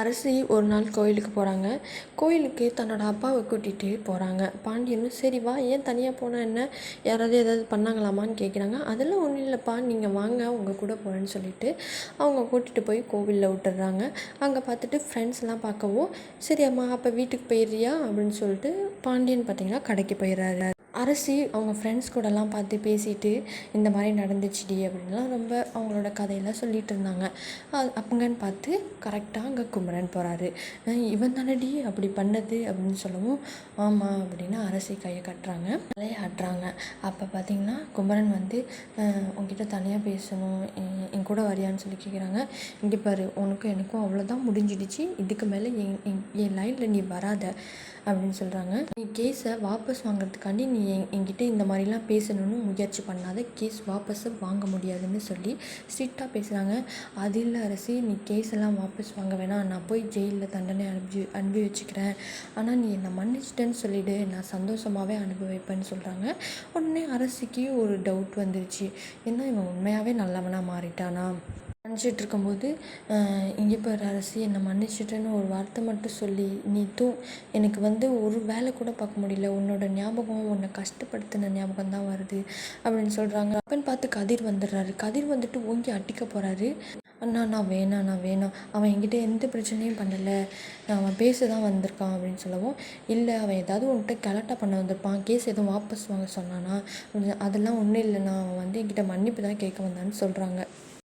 அரசி ஒரு நாள் கோயிலுக்கு போகிறாங்க கோயிலுக்கு தன்னோட அப்பாவை கூட்டிகிட்டு போகிறாங்க பாண்டியனும் சரி வா ஏன் தனியாக போனால் என்ன? யாராவது ஏதாவது பண்ணாங்களாமான்னு கேட்குறாங்க அதெல்லாம் ஒன்றும் இல்லைப்பா நீங்கள் வாங்க உங்கள் கூட போகிறேன்னு சொல்லிட்டு அவங்க கூட்டிகிட்டு போய் கோவிலில் விட்டுறாங்க. அங்கே பார்த்துட்டு ஃப்ரெண்ட்ஸ்லாம் பார்க்கவும் சரி அம்மா அப்போ வீட்டுக்கு போயிடுறியா? அப்படின்னு சொல்லிட்டு பாண்டியன் பார்த்தீங்கன்னா கடைக்கு போயிடுறாரு. அரசி அவங்க ஃப்ரெண்ட்ஸ் கூடலாம் பார்த்து பேசிட்டு இந்த மாதிரி நடந்துச்சுடி அப்படின்லாம் ரொம்ப அவங்களோட கதையெல்லாம் சொல்லிட்டு இருந்தாங்க. அப்பங்கன்னு பார்த்து கரெக்டாக அங்கே குமரன் போகிறாரு இவன் தானடி அப்படி பண்ணது அப்படின்னு சொல்லவும் ஆமாம் அப்படின்னு அரசி கையை கட்டுறாங்க. தலையை ஆட்டுறாங்க அப்போ பார்த்தீங்கன்னா குமரன் வந்து உங்ககிட்ட தனியாக பேசணும் என் கூட வரியான்னு சொல்லி கேட்குறாங்க இங்கே பாரு உனக்கும் எனக்கும் அவ்வளோதான் முடிஞ்சிடுச்சு. இதுக்கு மேலே என் என் லைனில் நீ வராத அப்படின்னு சொல்கிறாங்க நீ கேஸை வாபஸ் வாங்குறதுக்காண்டி நீ என் என்கிட்ட இந்த மாதிரிலாம் பேசணும்னு முயற்சி பண்ணாத கேஸ் வாபஸ்ஸு வாங்க முடியாதுன்னு சொல்லி ஸ்ட்ரிக்டாக பேசுகிறாங்க அது இல்லை அரசி நீ கேஸ் எல்லாம் வாபஸ் வாங்க வேணாம். நான் போய் ஜெயிலில் தண்டனை அனுப்பி அனுபவிச்சுக்கிறேன். ஆனால் நீ என்னை மன்னிச்சிட்டேன்னு சொல்லிவிடு நான் சந்தோஷமாகவே அனுபவிப்பேன்னு சொல்கிறாங்க உடனே அரசிக்கு ஒரு டவுட் வந்துருச்சு. என்ன இவன் உண்மையாகவே நல்லவனாக மாறிட்டானா? நினச்சிட்டு இருக்கும்போது இங்கே பாரு அரசி என்னை மன்னிச்சிட்டேன்னு ஒரு வார்த்தை மட்டும் சொல்லி நீ தூ எனக்கு வந்து ஒரு வேலை கூட பார்க்க முடியல. உன்னோட ஞாபகம் உன்னை கஷ்டப்படுத்தின ஞாபகம் தான் வருது அப்படின்னு சொல்கிறாங்க அப்பன்னு பார்த்து கதிர் வந்துடுறாரு. கதிர் வந்துட்டு ஓங்கி அட்டிக்க போகிறாரு அண்ணா நான் வேணாம் நான் வேணாம். அவன் என்கிட்ட எந்த பிரச்சனையும் பண்ணலை. அவன் பேச தான் வந்திருக்கான் அப்படின்னு சொல்லவும் இல்லை அவன் ஏதாவது உன்கிட்ட கலட்டா பண்ண வந்திருப்பான். கேஸ் எதுவும் வாபஸ் வாங்க சொன்னானா? அதெல்லாம் ஒன்றும் இல்லைண்ணா. அவன் வந்து என்கிட்ட மன்னிப்பு தான் கேட்க வந்தான்னு சொல்கிறாங்க